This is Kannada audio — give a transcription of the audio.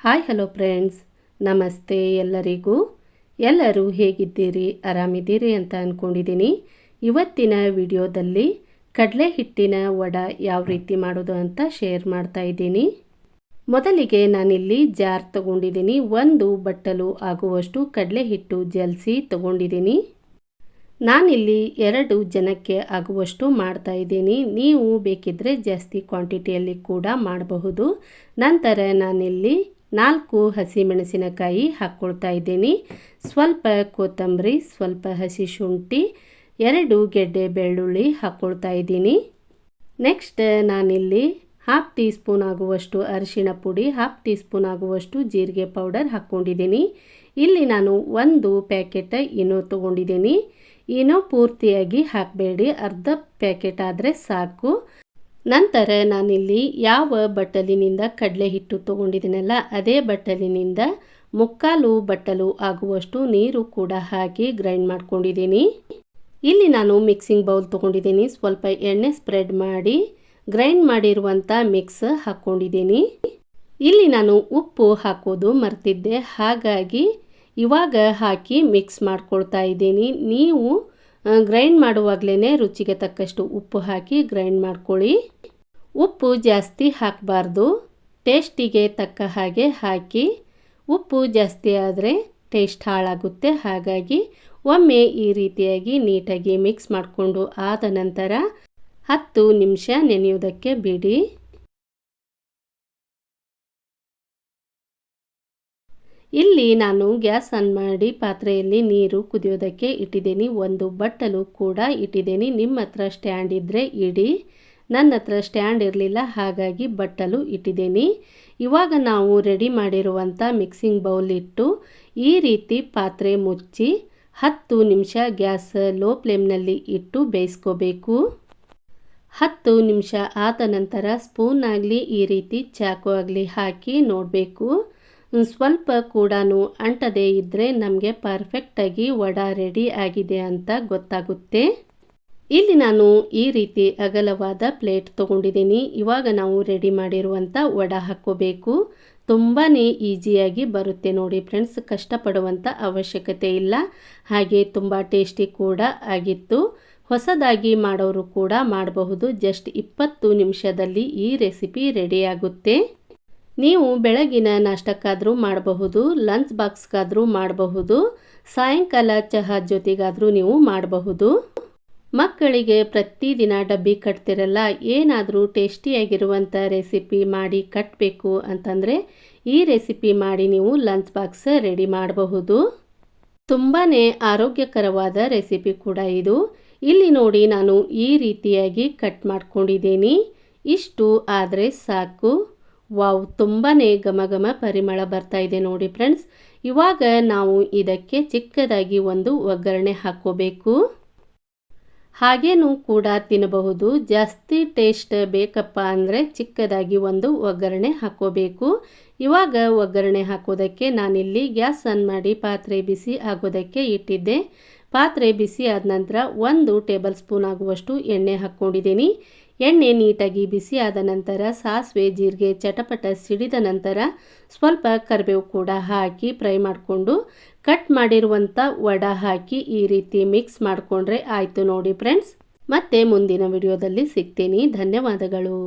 ಹಾಯ್ ಹಲೋ ಫ್ರೆಂಡ್ಸ್ ನಮಸ್ತೆ ಎಲ್ಲರಿಗೂ. ಎಲ್ಲರೂ ಹೇಗಿದ್ದೀರಿ? ಆರಾಮಿದ್ದೀರಿ ಅಂತ ಅಂದ್ಕೊಂಡಿದ್ದೀನಿ ಇವತ್ತಿನ ವಿಡಿಯೋದಲ್ಲಿ ಕಡಲೆ ಹಿಟ್ಟಿನ ವಡ ಯಾವ ರೀತಿ ಮಾಡೋದು ಅಂತ ಶೇರ್ ಮಾಡ್ತಾ ಇದ್ದೀನಿ. ಮೊದಲಿಗೆ ನಾನಿಲ್ಲಿ ಜಾರ್ ತಗೊಂಡಿದ್ದೀನಿ. ಒಂದು ಬಟ್ಟಲು ಆಗುವಷ್ಟು ಕಡಲೆ ಹಿಟ್ಟು ಜಲ್ಸಿ ತಗೊಂಡಿದ್ದೀನಿ. ನಾನಿಲ್ಲಿ ಎರಡು ಜನಕ್ಕೆ ಆಗುವಷ್ಟು ಮಾಡ್ತಾ ಇದ್ದೀನಿ. ನೀವು ಬೇಕಿದ್ದರೆ ಜಾಸ್ತಿ ಕ್ವಾಂಟಿಟಿಯಲ್ಲಿ ಕೂಡ ಮಾಡಬಹುದು. ನಂತರ ನಾನಿಲ್ಲಿ ನಾಲ್ಕು ಹಸಿಮೆಣಸಿನಕಾಯಿ ಹಾಕ್ಕೊಳ್ತಾ ಇದ್ದೀನಿ. ಸ್ವಲ್ಪ ಕೊತ್ತಂಬರಿ, ಸ್ವಲ್ಪ ಹಸಿ ಶುಂಠಿ, ಎರಡು ಗೆಡ್ಡೆ ಬೆಳ್ಳುಳ್ಳಿ ಹಾಕ್ಕೊಳ್ತಾ ಇದ್ದೀನಿ. ನೆಕ್ಸ್ಟ್ ನಾನಿಲ್ಲಿ ಹಾಫ್ ಟೀ ಸ್ಪೂನ್ ಆಗುವಷ್ಟು ಅರಿಶಿನ ಪುಡಿ, ಹಾಫ್ ಟೀ ಸ್ಪೂನ್ ಆಗುವಷ್ಟು ಜೀರಿಗೆ ಪೌಡರ್ ಹಾಕ್ಕೊಂಡಿದ್ದೀನಿ. ಇಲ್ಲಿ ನಾನು ಒಂದು ಪ್ಯಾಕೆಟ್ ಇನೋ ತೊಗೊಂಡಿದ್ದೀನಿ. ಇನೋ ಪೂರ್ತಿಯಾಗಿ ಹಾಕಬೇಡಿ. ಅರ್ಧ ಪ್ಯಾಕೆಟ್ ಆದರೆ ಸಾಕು. ನಂತರ ನಾನಿಲ್ಲಿ ಯಾವ ಬಟ್ಟಲಿನಿಂದ ಕಡಲೆ ಹಿಟ್ಟು ತೊಗೊಂಡಿದ್ದೀನಲ್ಲ, ಅದೇ ಬಟ್ಟಲಿನಿಂದ ಮುಕ್ಕಾಲು ಬಟ್ಟಲು ಆಗುವಷ್ಟು ನೀರು ಕೂಡ ಹಾಕಿ ಗ್ರೈಂಡ್ ಮಾಡ್ಕೊಂಡಿದ್ದೀನಿ. ಇಲ್ಲಿ ನಾನು ಮಿಕ್ಸಿಂಗ್ ಬೌಲ್ ತೊಗೊಂಡಿದ್ದೀನಿ, ಸ್ವಲ್ಪ ಎಣ್ಣೆ ಸ್ಪ್ರೆಡ್ ಮಾಡಿ ಗ್ರೈಂಡ್ ಮಾಡಿರುವಂಥ ಮಿಕ್ಸ್ ಹಾಕ್ಕೊಂಡಿದ್ದೀನಿ ಇಲ್ಲಿ ನಾನು ಉಪ್ಪು ಹಾಕೋದು ಮರ್ತಿದ್ದೆ, ಹಾಗಾಗಿ ಇವಾಗ ಹಾಕಿ ಮಿಕ್ಸ್ ಮಾಡ್ಕೊಳ್ತಾ ಇದ್ದೀನಿ. ನೀವು ಗ್ರೈಂಡ್ ಮಾಡುವಾಗಲೇ ರುಚಿಗೆ ತಕ್ಕಷ್ಟು ಉಪ್ಪು ಹಾಕಿ ಗ್ರೈಂಡ್ ಮಾಡ್ಕೊಳ್ಳಿ. ಉಪ್ಪು ಜಾಸ್ತಿ ಹಾಕಬಾರ್ದು. ಟೇಸ್ಟಿಗೆ ತಕ್ಕ ಹಾಗೆ ಹಾಕಿ. ಉಪ್ಪು ಜಾಸ್ತಿ ಆದರೆ ಟೇಸ್ಟ್ ಹಾಳಾಗುತ್ತೆ. ಹಾಗಾಗಿ ಒಮ್ಮೆ ಈ ರೀತಿಯಾಗಿ ನೀಟಾಗಿ ಮಿಕ್ಸ್ ಮಾಡಿಕೊಂಡು ಆದ ನಂತರ ಹತ್ತು ನಿಮಿಷ ನೆನೆಯುವುದಕ್ಕೆ ಬಿಡಿ. ಇಲ್ಲಿ ನಾನು ಗ್ಯಾಸ್ ಆನ್ ಮಾಡಿ ಪಾತ್ರೆಯಲ್ಲಿ ನೀರು ಕುದಿಯೋದಕ್ಕೆ ಇಟ್ಟಿದ್ದೀನಿ. ಒಂದು ಬಟ್ಟಲು ಕೂಡ ಇಟ್ಟಿದ್ದೀನಿ. ನಿಮ್ಮ ಹತ್ರ ಸ್ಟ್ಯಾಂಡ್ ಇದ್ದರೆ ಇಡಿ. ನನ್ನ ಹತ್ರ ಸ್ಟ್ಯಾಂಡ್ ಇರಲಿಲ್ಲ, ಹಾಗಾಗಿ ಬಟ್ಟಲು ಇಟ್ಟಿದ್ದೀನಿ. ಇವಾಗ ನಾವು ರೆಡಿ ಮಾಡಿರುವಂಥ ಮಿಕ್ಸಿಂಗ್ ಬೌಲ್ ಇಟ್ಟು ಈ ರೀತಿ ಪಾತ್ರೆ ಮುಚ್ಚಿ ಹತ್ತು ನಿಮಿಷ ಗ್ಯಾಸ್ ಲೋ ಫ್ಲೇಮ್ನಲ್ಲಿ ಇಟ್ಟು ಬೇಯಿಸ್ಕೋಬೇಕು. ಹತ್ತು ನಿಮಿಷ ಆದ ನಂತರ ಸ್ಪೂನ್ ಆಗಲಿ, ಈ ರೀತಿ ಚಾಕು ಆಗಲಿ ಹಾಕಿ ನೋಡಬೇಕು. ಸ್ವಲ್ಪ ಕೂಡ ಅಂಟದೇ ಇದ್ದರೆ ನಮಗೆ ಪರ್ಫೆಕ್ಟಾಗಿ ವಡ ರೆಡಿ ಆಗಿದೆ ಅಂತ ಗೊತ್ತಾಗುತ್ತೆ. ಇಲ್ಲಿ ನಾನು ಈ ರೀತಿ ಅಗಲವಾದ ಪ್ಲೇಟ್ ತೊಗೊಂಡಿದ್ದೀನಿ. ಇವಾಗ ನಾವು ರೆಡಿ ಮಾಡಿರುವಂಥ ವಡ ಹಾಕ್ಕೋಬೇಕು. ತುಂಬಾ ಈಸಿಯಾಗಿ ಬರುತ್ತೆ ನೋಡಿ ಫ್ರೆಂಡ್ಸ್ ಕಷ್ಟಪಡುವಂಥ ಅವಶ್ಯಕತೆ ಇಲ್ಲ. ಹಾಗೆ ತುಂಬ ಟೇಸ್ಟಿ ಕೂಡ ಆಗಿತ್ತು. ಹೊಸದಾಗಿ ಮಾಡೋರು ಕೂಡ ಮಾಡಬಹುದು. ಜಸ್ಟ್ ಇಪ್ಪತ್ತು ನಿಮಿಷದಲ್ಲಿ ಈ ರೆಸಿಪಿ ರೆಡಿಯಾಗುತ್ತೆ ನೀವು ಬೆಳಗಿನ ನಾಷ್ಟಕ್ಕಾದರೂ ಮಾಡಬಹುದು ಲಂಚ್ ಬಾಕ್ಸ್ಗಾದರೂ ಮಾಡಬಹುದು, ಸಾಯಂಕಾಲ ಚಹಾ ಜೊತೆಗಾದರೂ ನೀವು ಮಾಡಬಹುದು. ಮಕ್ಕಳಿಗೆ ಪ್ರತಿದಿನ ಡಬ್ಬಿ ಕಟ್ತಿರಲ್ಲ, ಏನಾದರೂ ಟೇಸ್ಟಿಯಾಗಿರುವಂಥ ರೆಸಿಪಿ ಮಾಡಿ ಕಟ್ಟಬೇಕು ಅಂತಂದರೆ ಈ ರೆಸಿಪಿ ಮಾಡಿ ನೀವು ಲಂಚ್ ಬಾಕ್ಸ್ ರೆಡಿ ಮಾಡಬಹುದು. ತುಂಬಾ ಆರೋಗ್ಯಕರವಾದ ರೆಸಿಪಿ ಕೂಡ ಇದು. ಇಲ್ಲಿ ನೋಡಿ ನಾನು ಈ ರೀತಿಯಾಗಿ ಕಟ್ ಮಾಡ್ಕೊಂಡಿದ್ದೀನಿ. ಇಷ್ಟು ಆದರೆ ಸಾಕು. ವಾವ್ ತುಂಬಾ ಘಮ ಘಮ ಪರಿಮಳ ಬರ್ತಾ ಇದೆ ನೋಡಿ ಫ್ರೆಂಡ್ಸ್ ಇವಾಗ ನಾವು ಇದಕ್ಕೆ ಚಿಕ್ಕದಾಗಿ ಒಂದು ಒಗ್ಗರಣೆ ಹಾಕ್ಕೋಬೇಕು. ಹಾಗೇನೂ ಕೂಡ ತಿನ್ನಬಹುದು. ಜಾಸ್ತಿ ಟೇಸ್ಟ್ ಬೇಕಪ್ಪ ಅಂದರೆ ಚಿಕ್ಕದಾಗಿ ಒಂದು ಒಗ್ಗರಣೆ ಹಾಕೋಬೇಕು ಇವಾಗ ಒಗ್ಗರಣೆ ಹಾಕೋದಕ್ಕೆ ನಾನಿಲ್ಲಿ ಗ್ಯಾಸ್ ಆನ್ ಮಾಡಿ ಪಾತ್ರೆ ಬಿಸಿ ಆಗೋದಕ್ಕೆ ಇಟ್ಟಿದ್ದೆ. ಪಾತ್ರೆ ಬಿಸಿ ಆದ ನಂತರ ಒಂದು ಟೇಬಲ್ ಸ್ಪೂನ್ ಆಗುವಷ್ಟು ಎಣ್ಣೆ ಹಾಕ್ಕೊಂಡಿದ್ದೀನಿ. ಎಣ್ಣೆ ನೀಟಾಗಿ ಬಿಸಿಯಾದ ನಂತರ ಸಾಸಿವೆ ಜೀರಿಗೆ ಚಟಪಟ ಸಿಡಿದ ನಂತರ ಸ್ವಲ್ಪ ಕರಿಬೇವು ಕೂಡ ಹಾಕಿ ಫ್ರೈ ಮಾಡಿಕೊಂಡು ಕಟ್ ಮಾಡಿರುವಂಥ ವಡ ಹಾಕಿ ಈ ರೀತಿ ಮಿಕ್ಸ್ ಮಾಡಿಕೊಂಡ್ರೆ ಆಯಿತು ನೋಡಿ ಫ್ರೆಂಡ್ಸ್. ಮತ್ತೆ ಮುಂದಿನ ವಿಡಿಯೋದಲ್ಲಿ ಸಿಗ್ತೀನಿ. ಧನ್ಯವಾದಗಳು.